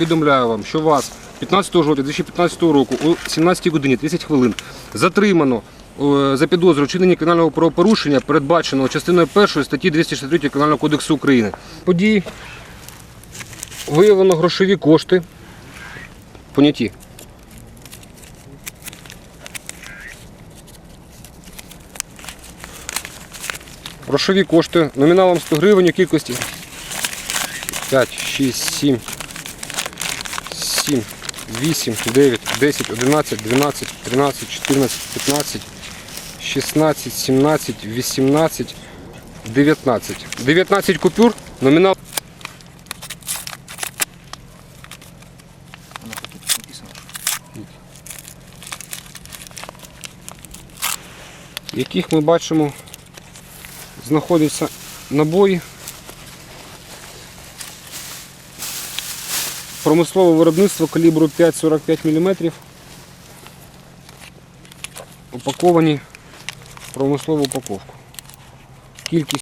Повідомляю вам, що вас 15 жовтня 2015 року о 17 годині 30 хвилин затримано за підозрою вчинення кримінального правопорушення, передбаченого частиною 1 статті 263 Кримінального кодексу України. Події виявлено грошові кошти. Поняті. Грошові кошти номіналом 100 гривень у кількості 5, 6, 7, 7, 8, 9, 10, 11, 12, 13, 14, 15, 16, 17, 18, 19. 19 купюр, номінал. Яких ми бачимо, знаходяться набої. Промислове виробництво калібру 5,45 мм. Упаковані в промислову упаковку. Кількість